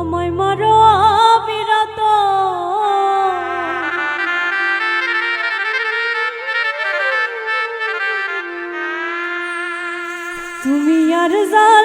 আমায় মর বিরত। তুমি আর যা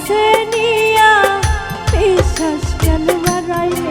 কাছে নিয়া বিশ্বাস কেন বাড়াইলে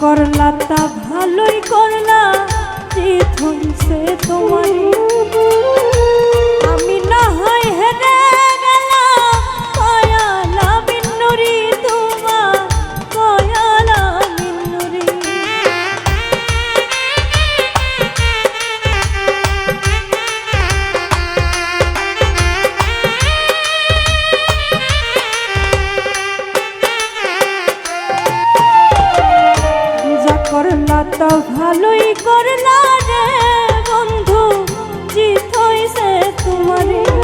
করলা তা ভালোই করলা যে তোমায়। Thank you.